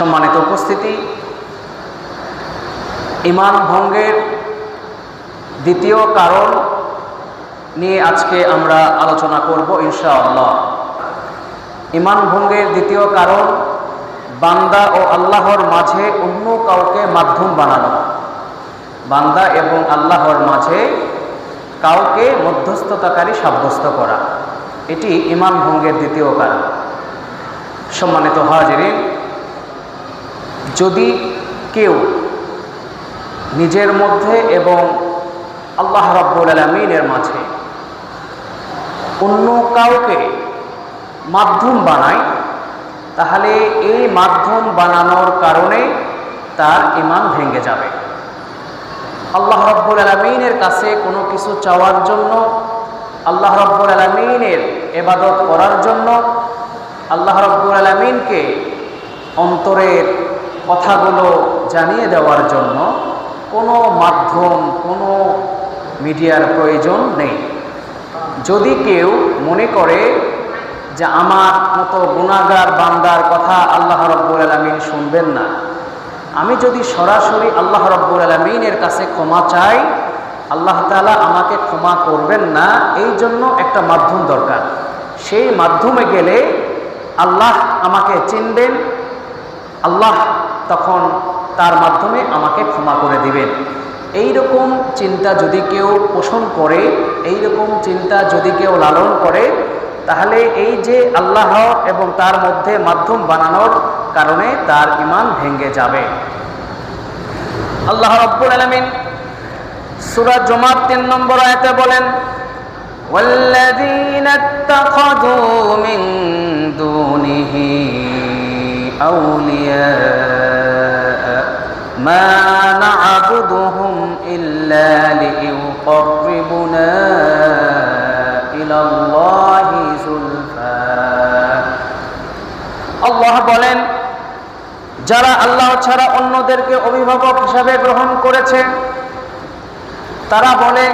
সম্মানিত উপস্থিতি। ইমান ভঙ্গের দ্বিতীয় কারণ নিয়ে আজকে আমরা আলোচনা করব ইনশাআল্লাহ। ইমান ভঙ্গের দ্বিতীয় কারণ, বান্দা ও আল্লাহর মাঝে অন্য কাউকে মাধ্যম বানানো। বান্দা এবং আল্লাহর মাঝে কাউকে মধ্যস্থতাকারী সাব্যস্ত করা। এটি ইমান ভঙ্গের দ্বিতীয় কারণ। সম্মানিত হাজিরিন যদি কেউ নিজের মধ্যে এবং আল্লাহ রব্বুল আলমিনের মাঝে অন্য কাউকে মাধ্যম বানায়, তাহলে এই মাধ্যম বানানোর কারণে তার ইমান ভেঙে যাবে। আল্লাহ রব্বুল আলমিনের কাছে কোনো কিছু চাওয়ার জন্য, আল্লাহ রব্বুল আলমিনের এবাদত করার জন্য, আল্লাহ রব্বুল আলমিনকে অন্তরের কথাগুলো জানিয়ে দেওয়ার জন্য কোনো মাধ্যম, কোনো মিডিয়ার প্রয়োজন নেই। যদি কেউ মনে করে যে আমার মতো গুণাগার বান্দার কথা আল্লাহ রব্বুল আলমিন শুনবেন না, আমি যদি সরাসরি আল্লাহ রব্বুল আলমিনের কাছে ক্ষমা চাই, আল্লাহ তালা আমাকে ক্ষমা করবেন না, এই জন্য একটা মাধ্যম দরকার। সেই মাধ্যমে গেলে আল্লাহ আমাকে চিনবেন আল্লাহ তখন তার মাধ্যমে আমাকে ক্ষমা করে দিবেন এই রকম চিন্তা যদি কেউ পোষণ করে এই রকম চিন্তা যদি কেউ লালন করে তাহলে এই যে আল্লাহ এবং তার মধ্যে মাধ্যম বানানোর কারণে তার ইমান ভেঙে যাবে আল্লাহ রব্বুল আলমিন সুরা জমার তিন নম্বর আয়তে বলেন والذين اتخذوا من دونه أولياء ما نعبدهم إلا ليقربنا إلى الله زلفى আল্লাহ বলেন যারা আল্লাহ ছাড়া অন্যদেরকে অভিভাবক হিসাবে গ্রহণ করেছে তারা বলে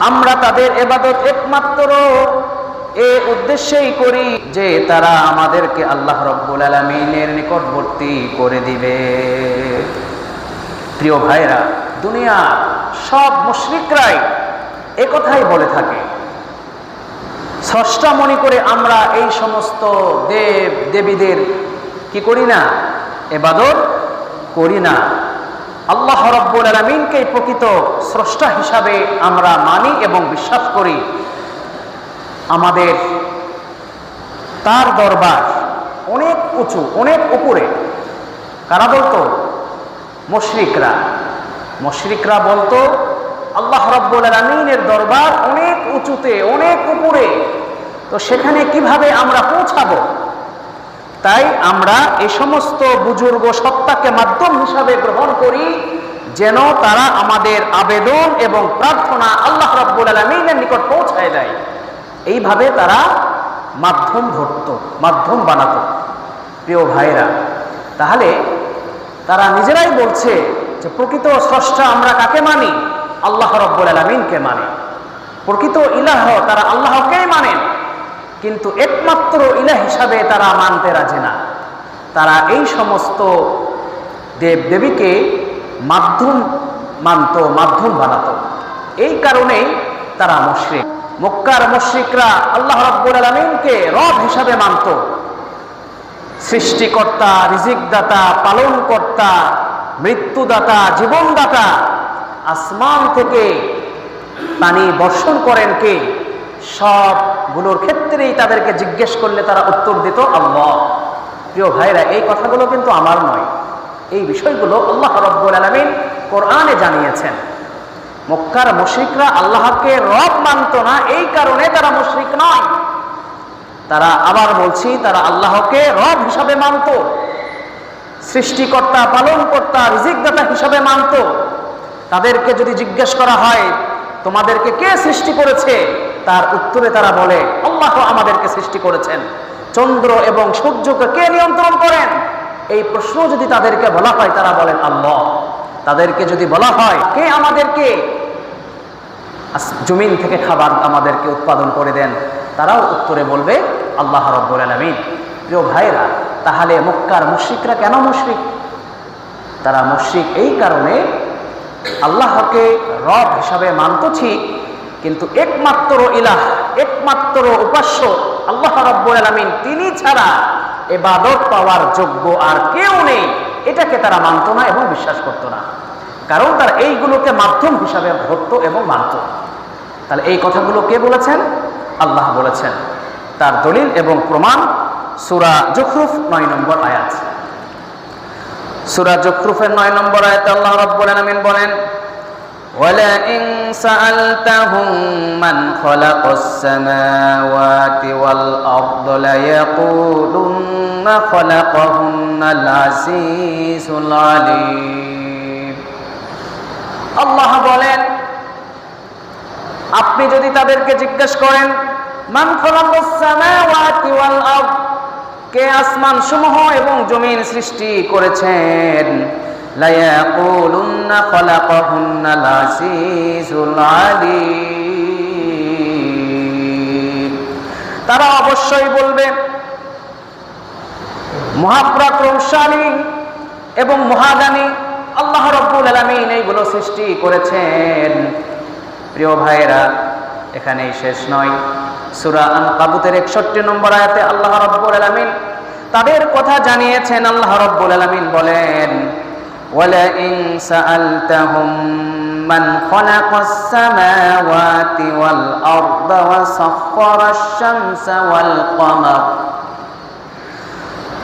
আমরা তাদের এবাদত একমাত্র এ উদ্দেশ্যেই করি যে তারা আমাদেরকে আল্লাহ রব্বুল আলমিনের নিকটবর্তী করে দিবে। প্রিয় ভাইরা দুনিয়া সব মুশরিকরাই একথাই বলে থাকে। স্রষ্টা মনে করে আমরা এই সমস্ত দেব দেবীদের কি করি না? এবাদত করি না। আল্লাহ রব্বুল আলমিনকে প্রকৃত স্রষ্টা হিসাবে আমরা মানি এবং বিশ্বাস করি। আমাদের তার দরবার অনেক উঁচু, অনেক উপরে। কারা বলতো? মশরিকরা। মশরিকরা বলতো, আল্লাহ রব্বুল আলমিনের দরবার অনেক উঁচুতে, অনেক উপরে। তো সেখানে কীভাবে আমরা পৌঁছাবো? তাই আমরা এ সমস্ত বুজুর্গ সত্তাকে মাধ্যম হিসাবে গ্রহণ করি, যেন তারা আমাদের আবেদন এবং প্রার্থনা আল্লাহ রব্বুল আলমিনের নিকট পৌঁছায় দেয়। এইভাবে তারা মাধ্যম ধরত, মাধ্যম বানাত। প্রিয় ভাইরা তাহলে তারা নিজেরাই বলছে যে, প্রকৃত স্রষ্টা আমরা কাকে মানি? আল্লাহ রব্বুল আলমিনকে মানে। প্রকৃত ইলাহ তারা আল্লাহকেই মানেন কিন্তু একমাত্র ইলাহ হিসাবে তারা মানতে রাজে না। তারা এই সমস্ত দেব দেবীকে মাধ্যম মানত, মাধ্যম বানাত। এই কারণেই তারা মুশ্রিক। মক্কার মুশ্রিকরা আল্লাহ রব্বুল আলমিনকে রব হিসাবে মানত। সৃষ্টিকর্তা, রিজিকদাতা, পালনকর্তা, মৃত্যুদাতা, জীবনদাতা আসমান থেকে পানি বর্ষণ করেন কে? সবগুলোর ক্ষেত্রেই তাদেরকে জিজ্ঞেস করলে তারা উত্তর দিত, আল্লাহ। প্রিয় ভাইরা, এই কথাগুলো কিন্তু আমার নয়। এই বিষয়গুলো আল্লাহ রব্বুল আলমিন কোরআনে জানিয়েছেন। মক্কার মুশ্রিকরা আল্লাহকে রব মানত না, এই কারণে তারা মুশ্রিক নয়। তারা আবার বলছি, তারা আল্লাহকে রব হিসাবে মানত, সৃষ্টিকর্তা, পালনকর্তা, রিজিকদাতা হিসাবে মানত। তাদেরকে যদি জিজ্ঞেস করা হয়, তোমাদেরকে কে সৃষ্টি করেছে? তার উত্তরে তারা বলে, আল্লাহ আমাদেরকে সৃষ্টি করেছেন। চন্দ্র এবং সূর্যকে কে নিয়ন্ত্রণ করেন? এই প্রশ্ন যদি তাদেরকে বলা হয়, তারা বলেন, আল্লাহ। তাদেরকে যদি বলা হয়, কে আমাদেরকে? জমিন থেকে খাবার আমাদেরকে উৎপাদন করে দেন। তারাও উত্তরে বলবে, আল্লাহ রব্বুল আলমিন। প্রিয় ভাইরা তাহলে মক্কার মুশ্রিকরা কেন মুশ্রিক? তারা মুশ্রিক এই কারণে আল্লাহকে রব হিসাবে মানত ঠিক কিন্তু একমাত্র ইলাহ, একমাত্র উপাস্য আল্লাহ রব্বুল আলামিন, তিনি ছাড়া এবাদত পাওয়ার যোগ্য আর কেউ নেই। এটাকে তারা মানত না এবং বিশ্বাস করতো না। কারণ তারা এইগুলোকে মাধ্যম হিসাবে ধরত এবং মানত। তাহলে এই কথাগুলো কে বলেছেন? আল্লাহ বলেছেন। তার দলিল এবং প্রমাণ সুরা জখরুফ নয় নম্বর আয়াত। সুরা জুখরুফের নয় নম্বর আয়াত আল্লাহ রব্বুল আলামিন বলেন ولئن سألتهم من خلق السماوات والأرض ليقولن خلقهن العزيز العليم আল্লাহ বলেন আপনি যদি তাদেরকে জিজ্ঞেস করেন মান খলাকাস সামাওয়াতি ওয়াল আরদ কে আসমান সমূহ এবং জমিন সৃষ্টি করেছেন তারা অবশ্যই বলবে, মহাপ্রাক্রমশালী এবং মহাদানী আল্লাহ রব্বুল আলামিন এইগুলো সৃষ্টি করেছেন। প্রিয় ভাইয়েরা, এখানেই শেষ নয়। সুরা আন কাবুতের একষট্টি নম্বর আয়াতে আল্লাহ রব্বুল আলামিন তাদের কথা জানিয়েছেন। আল্লাহ রব্বুল আলামিন বলেন ولئن سألتهم من خلق السماوات والأرض وسخر الشمس والقمر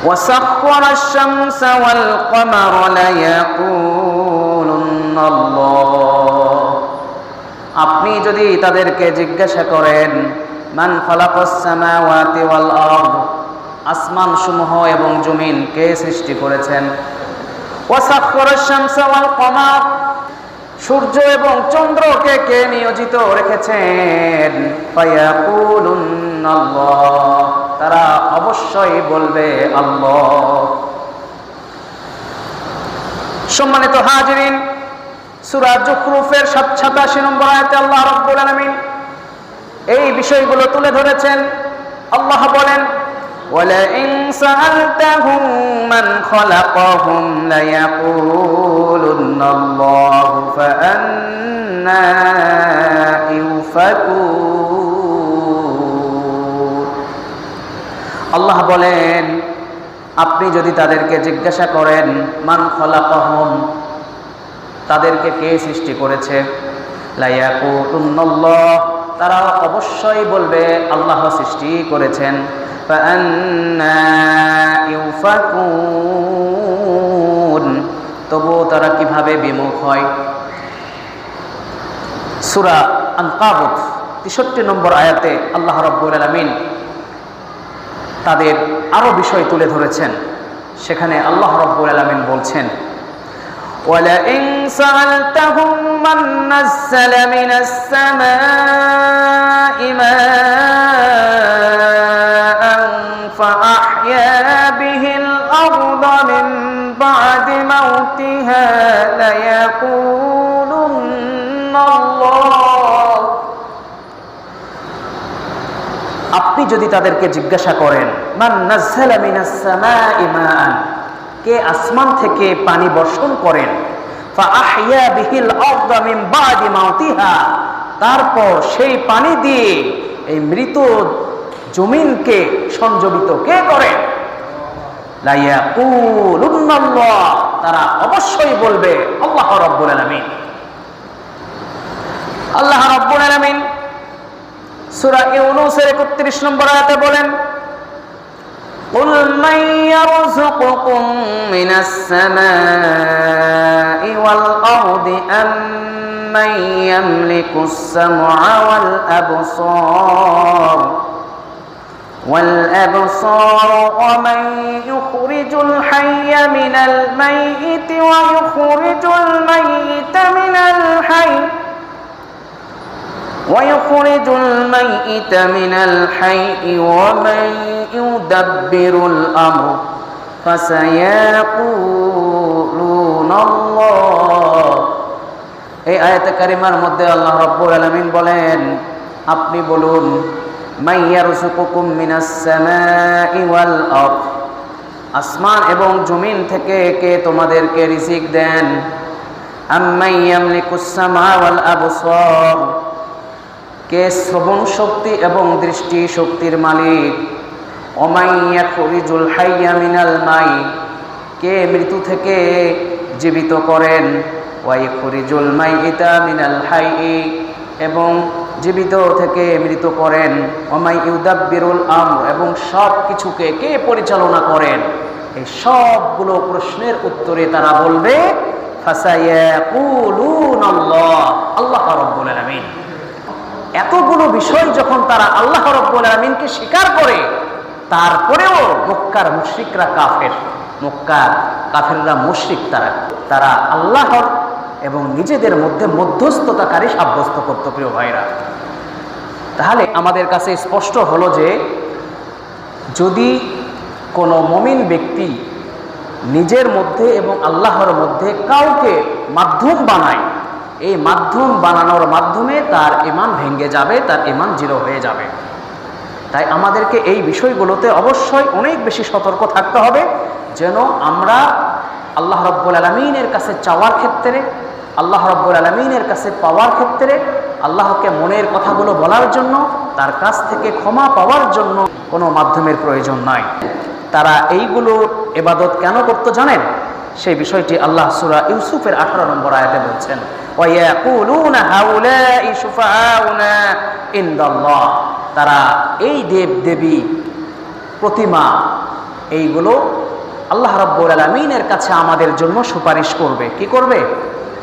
وسخر الشمس والقمر ليقولن الله আপনি যদি তাদেরকে জিজ্ঞাসা করেন মান খলাকস সামাওয়াতি ওয়াল আরদ আসমান সমূহ এবং জমিন কে সৃষ্টি করেছেন সূর্য এবং চন্দ্রকে কে নিয়োজিত রেখেছেন? তারা অবশ্যই বলবে আল্লাহ। সম্মানিত হাজিরিন, সূরা জুখরুফের 87 নম্বর আয়াতে আল্লাহ রাব্বুল আলামিন এই বিষয়গুলো তুলে ধরেছেন। আল্লাহ বলেন ولئن سألتهم من خلقهم ليقولن الله فأنا يؤفكون আল্লাহ বলেন আপনি যদি তাদেরকে জিজ্ঞাসা করেন মান খলাকহম তাদেরকে কে সৃষ্টি করেছে লাইয়াকুল্লাহ তারা অবশ্যই বলবে আল্লাহ সৃষ্টি করেছেন তবু তারা কিভাবে বিমুখ হয় সুরা আনকাবুত তেষট্টি নম্বর আয়াতে আল্লাহ রব্বুল আলমিন তাদের আরো বিষয় তুলে ধরেছেন সেখানে আল্লাহ রব্বুল আলমিন বলছেন ولئن سألتهم من نزل من السماء ماء الأرض من بعد موتها ليقولن الله আপনি যদি তাদেরকে জিজ্ঞাসা করেন মান নাজ্জালা মিনাস সামাই মাআন কে আসমান থেকে পানি বর্ষণ করেন ফাআহইয়া বিহিল আরদা মিন বাদি মাউতিহা তারপর সেই পানি দিয়ে এই মৃত জমিনকে সংজীবিত কে করেন লা ইয়াকুলুন্নাল্লাহ তারা অবশ্যই বলবে আল্লাহ রাব্বুল আলামিন আল্লাহ রাব্বুল আলামিন সূরা ইউনূসের 31 নম্বর আয়াতে বলেন قل من يرزقكم من السماء والأرض أم من يملك السمع والأبصار والأبصار ومن يخرج الحي من الميت ويخرج الميت من الحي ويخرج الميت من الحي ومن يدبر الأمر فسيقولون الله এই আয়াতে কারিমার মধ্যে আল্লাহ রব্বুল আলামিন বলেন আপনি বলুন মাইয়ারযুকুকুম মিনাস সামাই ওয়াল আরদ, আসমান এবং জমিন থেকে কে তোমাদেরকে রিজিক দেন? আম্মাই ইয়ামলিকুস সামা ওয়াল আবসার, কে শ্রবণ শক্তি এবং দৃষ্টি শক্তির মালিক? অমাইয়া খরিজুল হাইয়া মিনাল মাই, কে মৃত্যু থেকে জীবিত করেন? ওয়াই খরিজুল মাই ইতা মিনাল হাই এবং জীবিত থেকে মৃত করেন। অমাই ইউদাব্বিরুল আম এবং সব কিছুকে কে পরিচালনা করেন? এই সবগুলো প্রশ্নের উত্তরে তারা বলবে আল্লাহ রাব্বুল এতগুলো বিষয় যখন তারা আল্লাহ রব্বুল আলমিনকে স্বীকার করে, তারপরেও মক্কার মুশ্রিকরা কাফের। মক্কার কাফেররা মুশ্রিক তারা। তারা আল্লাহর এবং নিজেদের মধ্যে মধ্যস্থতাকারী সাব্যস্ত করত প্রিয় ভাইরা। তাহলে আমাদের কাছে স্পষ্ট হলো যে, যদি কোনো মমিন ব্যক্তি নিজের মধ্যে এবং আল্লাহর মধ্যে কাউকে মাধ্যম বানায়, এই মাধ্যম বানানোর মাধ্যমে তার ইমান ভেঙে যাবে, তার ইমান জিরো হয়ে যাবে। তাই আমাদেরকে এই বিষয়গুলোতে অবশ্যই অনেক বেশি সতর্ক থাকতে হবে, যেন আমরা আল্লাহ রব্বুল আলমিনের কাছে চাওয়ার ক্ষেত্রে আল্লাহ রব্বুল আলমিনের কাছে পাওয়ার ক্ষেত্রে আল্লাহকে মনের কথাগুলো বলার জন্য, তার কাছ থেকে ক্ষমা পাওয়ার জন্য কোনো মাধ্যমের প্রয়োজন নাই। তারা এইগুলো এবাদত কেন করত জানেন? সেই বিষয়টি আল্লাহ সুরা ইউসুফের আঠারো নম্বর আয়াতে বলছেন তারা এই দেব দেবী প্রতিমা, এইগুলো আল্লাহ রব্বুল আলমিনের কাছে আমাদের জন্য সুপারিশ করবে। কি করবে?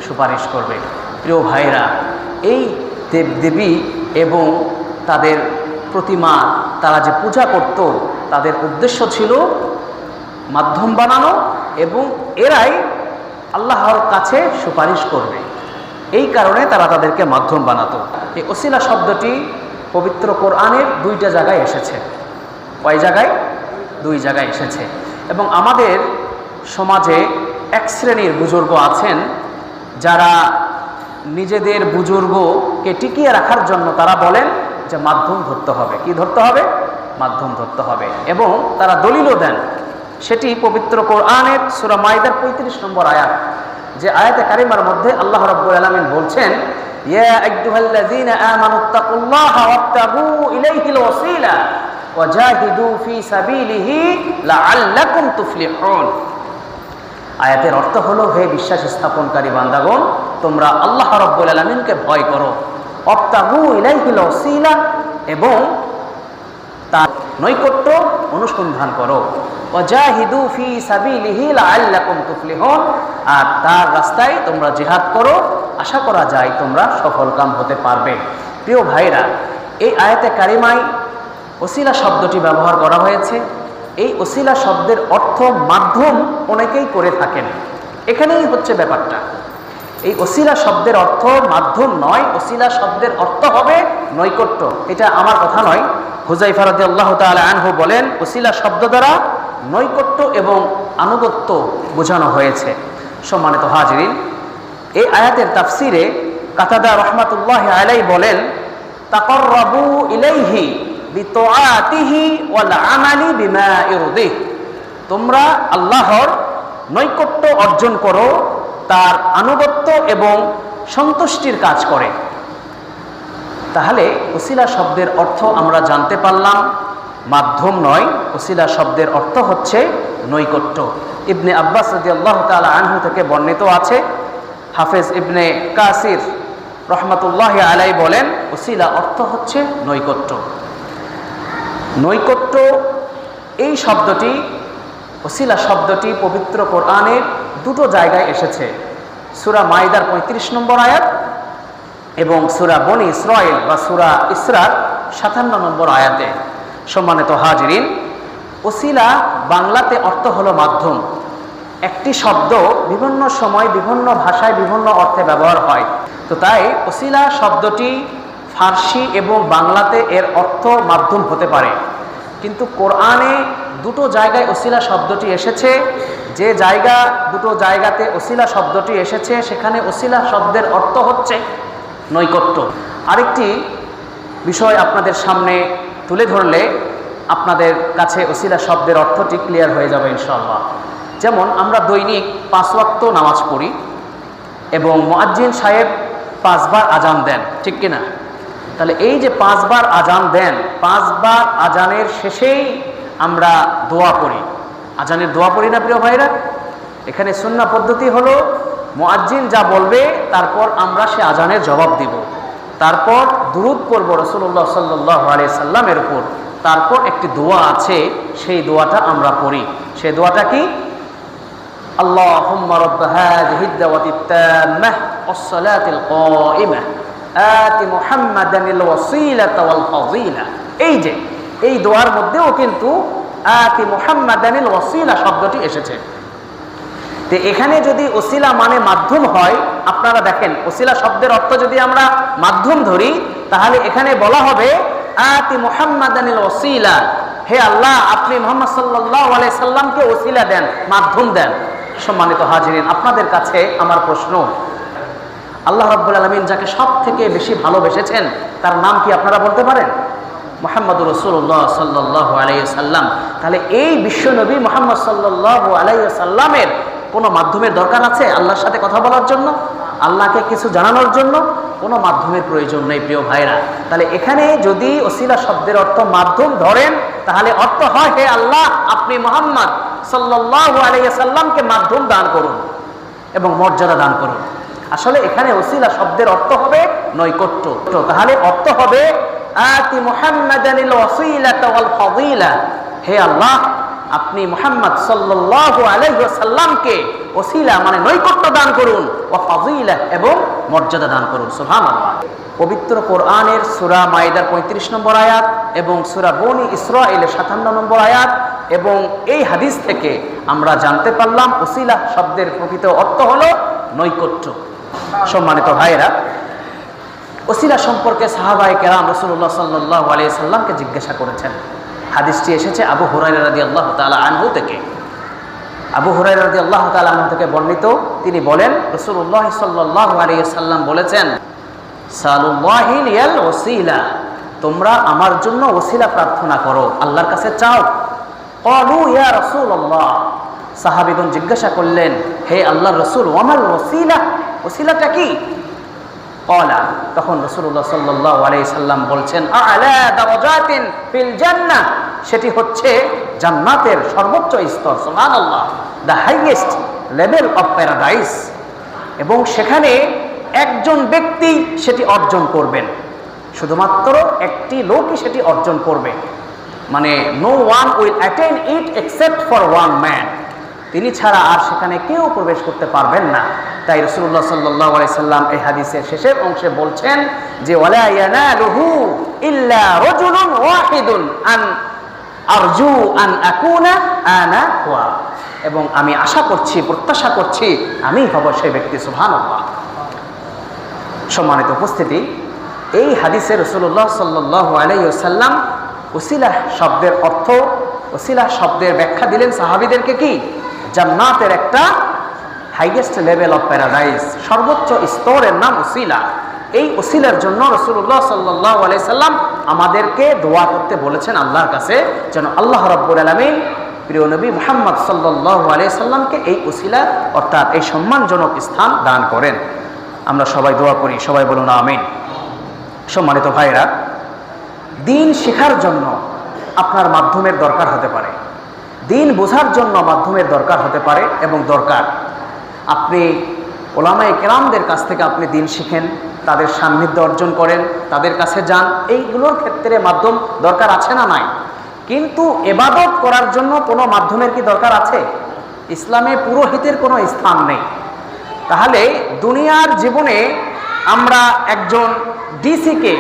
সুপারিশ করবে। প্রিয় ভাইরা এই দেবদেবী এবং তাদের প্রতিমা, তারা যে পূজা করত, তাদের উদ্দেশ্য ছিল মাধ্যম বানানো এবং এরাই আল্লাহর কাছে সুপারিশ করবে। এই কারণে তারা তাদেরকে মাধ্যম বানাতো। এই ওসিলা শব্দটি পবিত্র কোরআনের দুইটা জায়গায় এসেছে। কয় জায়গায়? দুই জায়গায় এসেছে। এবং আমাদের সমাজে এক শ্রেণির বুজুর্গ আছেন যারা নিজেদের বুজুর্গকে টিকিয়ে রাখার জন্য তারা বলেন যে মাধ্যম ধরতে হবে। কি ধরতে হবে? মাধ্যম ধরতে হবে। এবং তারা দলিলও দেন। সেটি পবিত্র কোরআনের সুরা মাইদার পঁয়ত্রিশ নম্বর আয়াত। যে আয়াতে কারিমার মধ্যে আল্লাহ রাব্বুল আলামিন বলছেন, ইয়া আয়াতের অর্থ হলো, হে বিশ্বাস স্থাপনকারী বান্দাগণ, তোমরা আল্লাহ রাব্বুল আলামিনকে ভয় করো। অবতাগু ইলাইহিল এবং তার নৈকট্য অনুসন্ধান করো। ওয়াজাহিদু ফি সাবিলিহি লাআল্লাকুম তুফলিহুন। আর তার রাস্তায় তোমরা জিহাদ করো। আশা করা যায় তোমরা সফলকাম হতে পারবে। প্রিয় ভাইরা, এই আয়াতে কারিমায় ওসিলা শব্দটি ব্যবহার করা হয়েছে। এই ওসিলা শব্দের অর্থ মাধ্যম অনেকেই করে থাকেন। এখানেই হচ্ছে ব্যাপারটা। এই ওসিলা শব্দের অর্থ মাধ্যম নয়, ওসিলা শব্দের অর্থ হবে নৈকট্য। এটা আমার কথা নয়। হুজাইফা রাদি আল্লাহ আনহু বলেন, ওসিলা শব্দ দ্বারা নৈকট্য এবং আনুগত্য বোঝানো হয়েছে। সম্মানিত হাজরিন এই আয়াতের তাফসিরে কাতাদা রহমাতুল্লাহ আলাই বলেন, তাকর্রাবু ইলাইহি তোমরা আল্লাহর নৈকট্য অর্জন করো, তার আনুগত্য এবং সন্তুষ্টির কাজ করে। তাহলে ওসিলা শব্দের অর্থ আমরা জানতে পারলাম, মাধ্যম নয়, ওসিলা শব্দের অর্থ হচ্ছে নৈকট্য। ইবনে আব্বাস আল্লাহ তালা আনহু থেকে বর্ণিত আছে, হাফেজ ইবনে কাসির রহমতুল্লাহ আলাই বলেন, ওসিলা অর্থ হচ্ছে নৈকট্য। নৈকট্য, এই শব্দটি, ওসিলা শব্দটি পবিত্র কোরআনের দুটো জায়গায় এসেছে। সুরা মাইদার পঁয়ত্রিশ নম্বর আয়াত এবং সুরা বনি ইসরায়েল বা সুরা ইসরার সাতান্ন নম্বর আয়াতে। সম্মানিত হাজরিন, ওসিলা বাংলাতে অর্থ হলো মাধ্যম। একটি শব্দ বিভিন্ন সময় বিভিন্ন ভাষায় বিভিন্ন অর্থে ব্যবহার হয়। তো তাই ওসিলা শব্দটি ফার্সি এবং বাংলাতে এর অর্থ মাধ্যম হতে পারে। কিন্তু কোরআনে দুটো জায়গায় ওসিলা শব্দটি এসেছে। যে জায়গা, দুটো জায়গাতে ওসিলা শব্দটি এসেছে, সেখানে ওসিলা শব্দের অর্থ হচ্ছে নৈকট্য। আরেকটি বিষয় আপনাদের সামনে তুলে ধরলে আপনাদের কাছে ওসিলা শব্দের অর্থটি ক্লিয়ার হয়ে যাবে ইনশাআল্লাহ। যেমন আমরা দৈনিক পাঁচ ওয়াক্ত নামাজ পড়ি এবং মোয়াজ্জিন সাহেব পাঁচবার আজান দেন, ঠিক কিনা? তাহলে এই যে পাঁচবার আজান দেন, পাঁচবার আজানের শেষেই আমরা দোয়া করি আজানের দোয়া করি না, প্রিয় ভাইরা? এখানে সুন্না পদ্ধতি হলো মোয়াজ্জিন যা বলবে, তারপর আমরা সে আজানের জবাব দিব। তারপর দুরুদ করব রসুল্লাহ সাল্লাহ আলিয়া সাল্লামের উপর। তারপর একটি দোয়া আছে, সেই দোয়াটা আমরা পড়ি। সেই দোয়াটা কি? আল্লাহ রব্বাহ আতি মুহাম্মাদানিল ওয়াসিলাতা ওয়াল ফাযিলা। এই যে, এই দোয়ার মধ্যেও কিন্তু আতি মুহাম্মাদানিল ওয়াসিলা শব্দটি এসেছে। তো এখানে যদি ওসিলা মানে মাধ্যম হয়, আপনারা দেখেন, ওসিলা শব্দের অর্থ যদি আমরা মাধ্যম ধরি, তাহলে এখানে বলা হবে আতি মুহাম্মাদানিল ওসিলা হে আল্লাহ, আপনি মোহাম্মদ সাল্লাহ সাল্লামকে ওসিলা দেন, মাধ্যম দেন। সম্মানিত হাজিরিন, আপনাদের কাছে আমার প্রশ্ন আল্লাহ রাব্বুল আলামিন যাকে সব থেকে বেশি ভালোবেসেছেন, তার নাম কি আপনারা বলতে পারেন? মোহাম্মদ রসুল্লাহ সাল্লাহ আলাইসাল্লাম তাহলে এই বিশ্বনবী মোহাম্মদ সাল্লাহ আলাইসাল্লামের কোনো মাধ্যমের দরকার আছে আল্লাহর সাথে কথা বলার জন্য? আল্লাহকে কিছু জানানোর জন্য? কোনো মাধ্যমের প্রয়োজন নেই, প্রিয় ভাইরা। তাহলে এখানে যদি ওসিলা শব্দের অর্থ মাধ্যম ধরেন, তাহলে অর্থ হয়, হে আল্লাহ, আপনি মোহাম্মদ সাল্লাহ আলাইসাল্লামকে মাধ্যম দান করুন এবং মর্যাদা দান করুন। আসলে এখানে ওসিলা শব্দের অর্থ হবে নৈকট্য। তাহলে অর্থ হবে, আতি মুহাম্মাদানিল ওয়াসিলাতা ওয়াল ফাদিলা হে আল্লাহ, আপনি মুহাম্মদ সাল্লাল্লাহু আলাইহি ওয়াসাল্লামকে ওসিলা মানে নৈকট্য দান করুন ওয়া ফাদিলা এবং মর্যাদা দান করুন। সুবহানাল্লাহ। পবিত্র কোরআনের সূরা মাইদার 35 নম্বর আয়াত এবং সূরা বনি ইসরাঈলের 57 নম্বর আয়াত এবং এই হাদিস থেকে আমরা জানতে পারলাম ওসিলা শব্দের প্রকৃত অর্থ হলো নৈকট্য। সম্মানিত ভাইয়েরা, ওসিলা সম্পর্কে সাহাবাই কেরাম রসুল্লাহ সাল্লাহ আলিয়া সাল্লামকে জিজ্ঞাসা করেছেন। হাদিসটি এসেছে আবু হুরাই রাদি আল্লাহ তালা আনহু থেকে। আবু হুরাই রাদি আল্লাহ তালা আনহু থেকে বর্ণিত, তিনি বলেন রসুল্লাহ সাল্লাহ আলিয়া সাল্লাম বলেছেন ওসিলা, তোমরা আমার জন্য ওসিলা প্রার্থনা করো, আল্লাহর কাছে চাও। কলু ইয়া রসুল আল্লাহ জিজ্ঞাসা করলেন, হে আল্লাহ রসুল ওমাল ওসিলা? ওসিলাটা কি? কলা। তখন রসুল্লাহ সাল্লাহ আলাই সাল্লাম বলছেন ফিল জান্নাহ? সেটি হচ্ছে জান্নাতের সর্বোচ্চ স্তর, সুবহানাল্লাহ the highest level of paradise এবং সেখানে একজন ব্যক্তি সেটি অর্জন করবেন। শুধুমাত্র একটি লোকই সেটি অর্জন করবে। মানে no one will attain it except for one man তিনি ছাড়া আর সেখানে কেউ প্রবেশ করতে পারবেন না। তাই রসুল্লাহ সাল্লাহ সাল্লাম এই হাদিসের শেষের অংশে বলছেন যে এবং আমি আশা করছি, প্রত্যাশা করছি, আমি হব সেই ব্যক্তি, সুবহানাল্লাহ। সম্মানিত উপস্থিতি, এই হাদিসে রসুল্লাহ সাল্লাহ আলাইসাল্লাম ওসিলা শব্দের অর্থ ওসিলা শব্দের ব্যাখ্যা দিলেন সাহাবিদেরকে কি? জান্নাতের একটা হাইয়েস্ট লেভেল অফ প্যারাডাইস সর্বোচ্চ স্তরের নাম ওসিলা এই ওসিলার জন্য রসুল্লাহ সাল্লাহ আলাইসাল্লাম আমাদেরকে দোয়া করতে বলেছেন আল্লাহর কাছে, যেন আল্লাহ রব্বুল আলমিন প্রিয় নবী মোহাম্মদ সাল্লাহ আলাইসাল্লামকে এই ওসিলা অর্থাৎ এই সম্মানজনক স্থান দান করেন। আমরা সবাই দোয়া করি, সবাই বলুন আমিন। সম্মানিত ভাইরা দিন শেখার জন্য আপনার মাধ্যমের দরকার হতে পারে। দিন বোঝার জন্য মাধ্যমের দরকার হতে পারে এবং দরকার। আপনি ওলামাই কেরামদের কাছ থেকে আপনি দিন শিখেন, তাদের সান্নিধ্য অর্জন করেন, তাদের কাছে যান, এইগুলোর ক্ষেত্রে মাধ্যম দরকার আছে না নাই? কিন্তু এবাদত করার জন্য কোনো মাধ্যমের কি দরকার আছে? ইসলামে পুরোহিতের কোনো স্থান নেই। তাহলে দুনিয়ার জীবনে আমরা একজন ডিসিকে,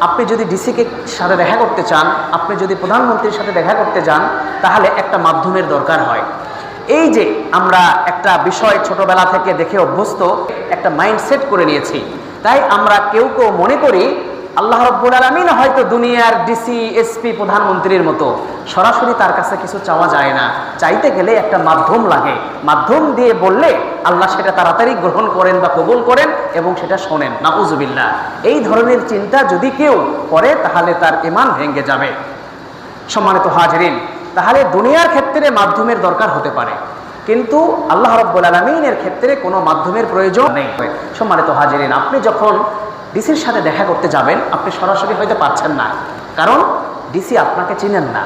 আপনি যদি ডিসিকে সাথে দেখা করতে চান, আপনি যদি প্রধানমন্ত্রীর সাথে দেখা করতে যান, তাহলে একটা মাধ্যমের দরকার হয়। এই যে আমরা একটা বিষয় ছোটবেলা থেকে দেখে অভ্যস্ত, একটা মাইন্ডসেট করে নিয়েছি। তাই আমরা কেউ কেউ মনে করি, আল্লাহ রব্বুল আলমিন হয়তো দুনিয়ার ডিসি এসপি প্রধানমন্ত্রীর মতো সরাসরি তার কাছে কিছু চাওয়া যায় না। চাইতে গেলে একটা মাধ্যম লাগে। মাধ্যম দিয়ে বললে আল্লাহ সেটা তাড়াতাড়ি গ্রহণ করেন বা কবুল করেন এবং সেটা শোনেন। নাউজুবিল্লাহ। এই ধরনের চিন্তা যদি কেউ করে, তাহলে তার ইমান ভেঙে যাবে। সম্মানিত হাজরিন তাহলে দুনিয়ার ক্ষেত্রে মাধ্যমের দরকার হতে পারে। কিন্তু আল্লাহ রব্বুল আলমিনের ক্ষেত্রে কোনো মাধ্যমের প্রয়োজন নেই। সম্মানিত হাজিরিন, আপনি যখন ডিসির সাথে দেখা করতে যাবেন, আপনি সরাসরি হয়তো পাচ্ছেন না। কারণ ডিসি আপনাকে চিনেন না।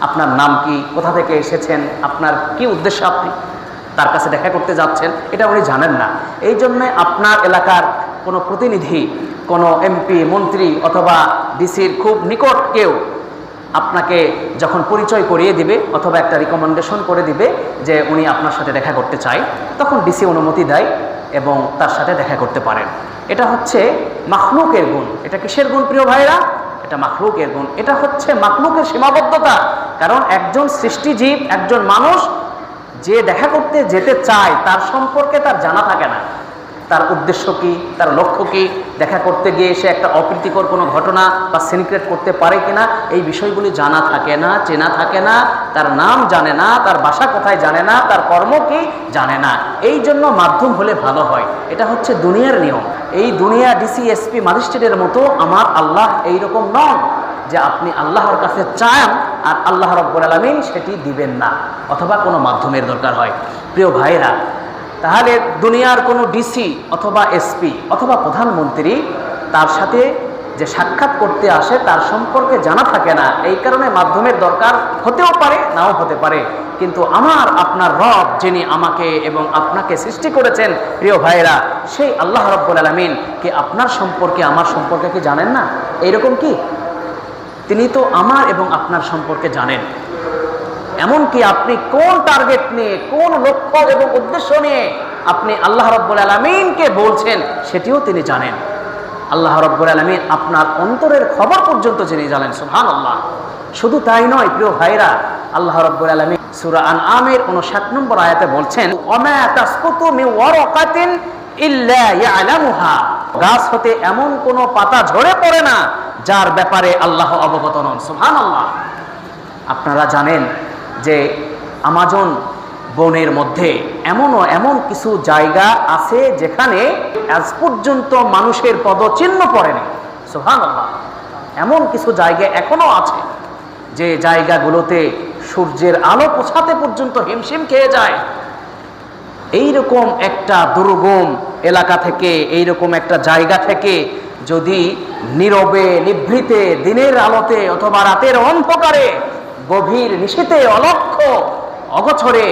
আপনার নাম কি, কোথা থেকে এসেছেন, আপনার কি উদ্দেশ্য আপনি, তার কাছে দেখা করতে যাচ্ছেন, এটা উনি জানেন না। এই জন্য আপনার এলাকার কোনো প্রতিনিধি, কোনো এমপি, মন্ত্রী অথবা ডিসির খুব নিকট কেউ আপনাকে যখন পরিচয় করিয়ে দিবে অথবা একটা রিকমেন্ডেশন করে দিবে যে উনি আপনার সাথে দেখা করতে চায়, তখন ডিসি অনুমতি দেয় এবং তার সাথে দেখা করতে পারেন এটা হচ্ছে মাখলুকের গুণ। এটা কিসের গুণ প্রিয় ভাইরা এটা মাখলুকের গুণ। এটা হচ্ছে মাখলুকের সীমাবদ্ধতা। কারণ একজন সৃষ্টিজীব একজন মানুষ, যে দেখা করতে যেতে চায়, তার সম্পর্কে তার জানা থাকে না। তার উদ্দেশ্য কি, তার লক্ষ্য কি, দেখা করতে গিয়ে সে একটা অপ্রীতিকর কোনো ঘটনা বা সিনক্রেট করতে পারে কিনা, এই বিষয়গুলি জানা থাকে না, চেনা থাকে না, তার নাম জানে না, তার বাসা কোথায় জানে না, তার কর্ম কি জানে না। এই জন্য মাধ্যম হলে ভালো হয়। এটা হচ্ছে দুনিয়ার নিয়ম। এই দুনিয়া ডিসি এসপি ম্যাজিস্ট্রেটের মতো আমার আল্লাহ এই রকম নন যে আপনি আল্লাহর কাছে চান আর আল্লাহ রব্বুল আলমিন সেটি দিবেন না, অথবা কোনো মাধ্যমের দরকার হয়। প্রিয় ভাইরা তাহলে দুনিয়ার কোনো ডিসি অথবা এসপি অথবা প্রধানমন্ত্রী তার সাথে যে সাক্ষাৎ করতে আসে তার সম্পর্কে জানা থাকে না। এই কারণে মাধ্যমের দরকার হতেও পারে, নাও হতে পারে। কিন্তু আমার, আপনার রব যিনি আমাকে এবং আপনাকে সৃষ্টি করেছেন, প্রিয় ভাইয়েরা, সেই আল্লাহ রব্বুল আলমিন কি আপনার সম্পর্কে, আমার সম্পর্কে কি জানেন না? এইরকম কি? তিনি তো আমার এবং আপনার সম্পর্কে জানেন। এমনকি আপনি কোন টার্গেট নিয়ে, কোন লক্ষ্য এবং উদ্দেশ্য নিয়ে আপনি আল্লাহ রব্বুল আলমিনকে বলছেন, সেটিও তিনি জানেন। আল্লাহ রব্বুল আলমিন আপনার অন্তরের খবর পর্যন্ত যিনি জানেন সুহান আল্লাহ শুধু তাই নয়, প্রিয় ভাইরা, আল্লাহ রব্বুল আলমিন সুরা আন আমের উনষাট নম্বর আয়াতে বলছেন গাছ হতে এমন কোনো পাতা ঝরে পড়ে না, যার ব্যাপারে আল্লাহ অবগত নন, সুবহানাল্লাহ। আপনারা জানেন যে আমাজন বনের মধ্যে এমনও এমন কিছু জায়গা আছে যেখানে আজ পর্যন্ত মানুষের পদচিহ্ন পড়েনি। সোহান এমন কিছু জায়গা এখনও আছে যে জায়গাগুলোতে সূর্যের আলো পোছাতে পর্যন্ত হিমশিম খেয়ে যায়। এইরকম একটা দুর্গম এলাকা থেকে, এইরকম একটা জায়গা থেকে যদি নীরবে নিভৃতে দিনের আলোতে অথবা রাতের অন্ধকারে গভীর নিশীতে অলক্ষ অগছরে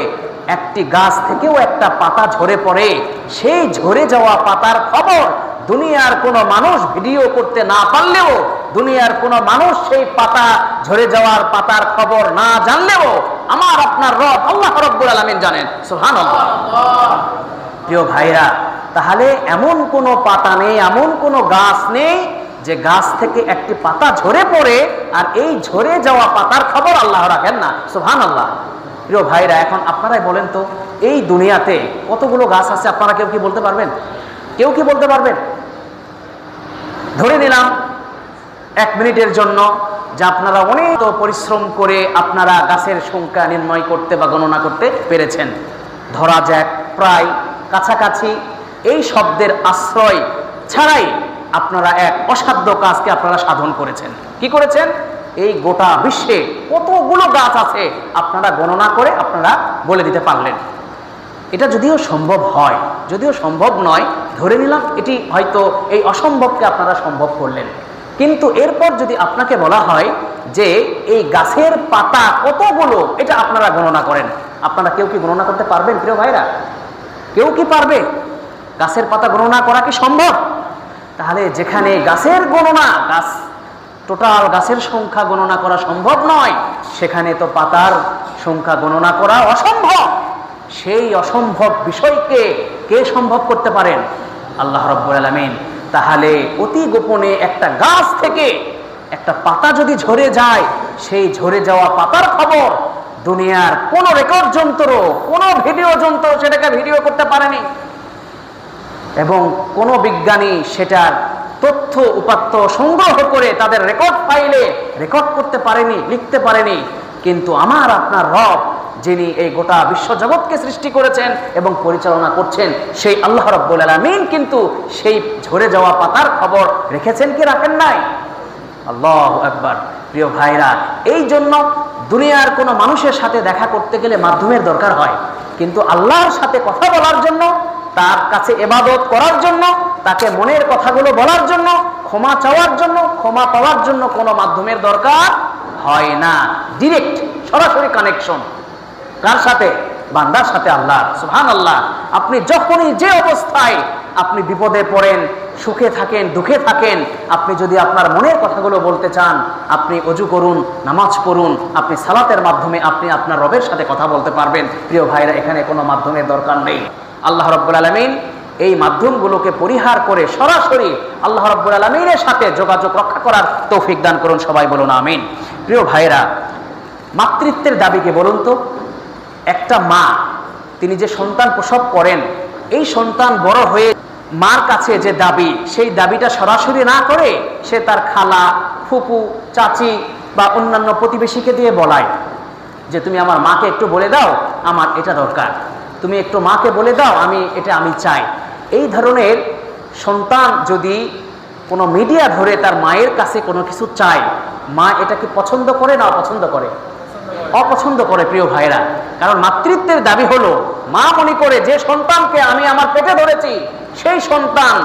একটি গাছ থেকেও একটা পাতা ঝরে পড়ে। সেই ঝরে যাওয়া পাতার খবর দুনিয়ার কোনো মানুষ ভিডিও করতে না পারলেও, দুনিয়ার কোনো মানুষ সেই পাতা ঝরে যাওয়ার পাতার খবর না জানলেও আমার আপনার রব আল্লাহ রব্বুল আলমিন জানেন। সুহান প্রিয় ভাইরা, তাহলে এমন কোনো পাতা নেই, এমন কোনো গাছ নেই যে গাছ থেকে একটি পাতা ঝরে পড়ে আর এই ঝরে যাওয়া পাতার খবর আল্লাহ রাখেন না। সুহান আল্লাহ প্রিয় ভাইরা, এখন আপনারাই বলেন তো, এই দুনিয়াতে কতগুলো গাছ আছে আপনারা কেউ কি বলতে পারবেন? কেউ কি বলতে পারবেন? ধরে নিলাম, এক মিনিটের জন্য যে আপনারা অনেক পরিশ্রম করে আপনারা গাছের সংখ্যা নির্ণয় করতে বা গণনা করতে পেরেছেন। ধরা যাক, প্রায় কাছাকাছি এই শব্দের আশ্রয় ছাড়াই আপনারা এক অসাধ্য কাজকে আপনারা সাধন করেছেন। কি করেছেন? এই গোটা বিশ্বে কতগুলো গাছ আছে, আপনারা গণনা করে আপনারা বলে দিতে পারলেন। এটা যদিও সম্ভব হয়, যদিও সম্ভব নয়, ধরে নিলাম এটি হয়তো এই অসম্ভবকে আপনারা সম্ভব করলেন। কিন্তু এরপর যদি আপনাকে বলা হয় যে এই গাছের পাতা কতগুলো, এটা আপনারা গণনা করেন। আপনারা কেউ কি গণনা করতে পারবেন প্রিয় ভাইরা? কেউ কি পারবে? গাছের পাতা গণনা করা কি সম্ভব? তাহলে যেখানে গাছের গণনা, গাছ টোটাল গাছের সংখ্যা গণনা করা সম্ভব নয়, সেখানে তো পাতার সংখ্যা গণনা করা অসম্ভব। সেই অসম্ভব বিষয়কে কে সম্ভব করতে পারেন? আল্লাহ রব্বুল আলমিন। তাহলে অতি গোপনে একটা গাছ থেকে একটা পাতা যদি ঝরে যায়, সেই ঝরে যাওয়া পাতার খবর দুনিয়ার কোনো রেকর্ড যন্ত্র, কোনো ভিডিও যন্ত্র সেটাকে ভিডিও করতে পারেনি। এবং কোনো বিজ্ঞানী সেটার তথ্য উপাত্ত সংগ্রহ করে তাদের রেকর্ড ফাইলে রেকর্ড করতে পারেনি, লিখতে পারেনি। কিন্তু আমার আপনার রব, যিনি এই গোটা বিশ্বজগৎকে সৃষ্টি করেছেন এবং পরিচালনা করছেন, সেই আল্লাহ রব্বুল আলমিন কিন্তু সেই ঝরে যাওয়া পাতার খবর রেখেছেন কি রাখেন নাই? আল্লাহ একবার প্রিয় ভাইরা, এই জন্য দুনিয়ার কোনো মানুষের সাথে দেখা করতে গেলে মাধ্যমের দরকার হয়। কিন্তু আল্লাহর সাথে কথা বলার জন্য তার কাছে এবাদত করার জন্য, তাকে মনের কথাগুলো বলার জন্য, ক্ষমা চাওয়ার জন্য, ক্ষমা পাওয়ার জন্য কোনো মাধ্যমের দরকার হয় না। ডিরেক্ট সরাসরি কানেকশন কার সাথে? বান্দার সাথে আল্লাহ। সুহান আল্লাহ আপনি যখনই যে অবস্থায় আপনি বিপদে পড়েন, সুখে থাকেন, দুঃখে থাকেন, আপনি যদি আপনার মনের কথাগুলো বলতে চান, আপনি অজু করুন, নামাজ পড়ুন, আপনি সালাতের মাধ্যমে আপনি আপনার রবের সাথে কথা বলতে পারবেন। প্রিয় ভাইরা এখানে কোনো মাধ্যমের দরকার নেই। আল্লাহ রব্বুল আলমিন এই মাধ্যমগুলোকে পরিহার করে সরাসরি আল্লাহ রব্বুল আলমিনের সাথে যোগাযোগ রক্ষা করার তৌফিক দান করুন সবাই বলুন আমিন। প্রিয় ভাইরা মাতৃত্বের দাবিকে বলুন তো, একটা মা, তিনি যে সন্তান প্রসব করেন, এই সন্তান বড় হয়ে মার কাছে যে দাবি, সেই দাবিটা সরাসরি না করে সে তার খালা, ফুপু, চাচি বা অন্যান্য প্রতিবেশীকে দিয়ে বলায় যে, তুমি আমার মাকে একটু বলে দাও, আমার এটা দরকার। তুমি একটু মাকে বলে দাও, আমি, এটা আমি চাই। এই ধরনের সন্তান যদি কোনো মিডিয়া ধরে তার মায়ের কাছে কোনো কিছু চায়, মা এটা কি পছন্দ করে না অপছন্দ করে? অপছন্দ করে, প্রিয় ভাইরা কারণ মাতৃত্বের দাবি হলো, মা মনে করে যে সন্তানকে আমি আমার পেটে ধরেছি, সেই সন্তান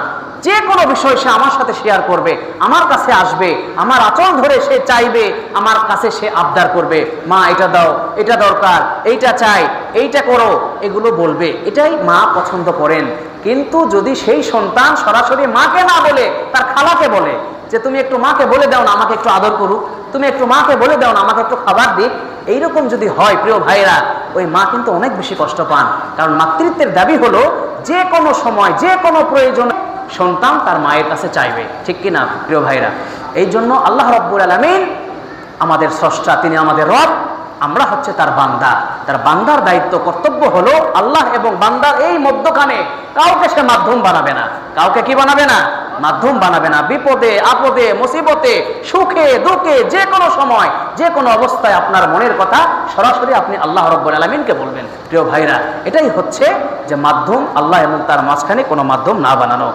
যে কোনো বিষয় সে আমার সাথে শেয়ার করবে, আমার কাছে আসবে, আমার আচরণ ধরে সে চাইবে, আমার কাছে সে আবদার করবে, মা, এটা দাও, এটা দরকার, এইটা চাই। এইটা করো, এগুলো বলবে। এটাই মা পছন্দ করেন। কিন্তু যদি সেই সন্তান সরাসরি মাকে না বলে, তার খালাকে বলে, যে তুমি একটু মাকে বলে দাও না, আমাকে একটু আদর করুক, তুমি একটু মাকে বলে দাও না, আমাকে একটু খাবার দিক, এইরকম যদি হয় প্রিয় ভাইরা ওই মা কিন্তু অনেক বেশি কষ্ট পান। কারণ মাতৃত্বের দাবি হলো যে কোনো সময়, যে কোনো প্রয়োজন সন্তান তার মায়ের কাছে চাইবে। ঠিক কিনা প্রিয় ভাইরা এই জন্য আল্লাহ রব্বুল আলমিন আমাদের স্রষ্টা, তিনি আমাদের রব। আমরা হচ্ছে তার বান্দা। তার বান্দার দায়িত্ব, কর্তব্য হলো আল্লাহ এবং বান্দার এই মধ্যখানে কাউকে সে মাধ্যম বানাবে না। কাউকে কি বানাবে না? মাধ্যম বানাবে না। বিপদে, আপদে, মুসিবতে, সুখে, দুঃখে, যে কোনো সময়, যে কোনো অবস্থায় আপনার মনের কথা সরাসরি আপনি আল্লাহ রব্বুল আলমিনকে বলবেন। প্রিয় ভাইরা, এটাই হচ্ছে যে মাধ্যম আল্লাহ এবং তার মাঝখানে কোনো মাধ্যম না বানানো।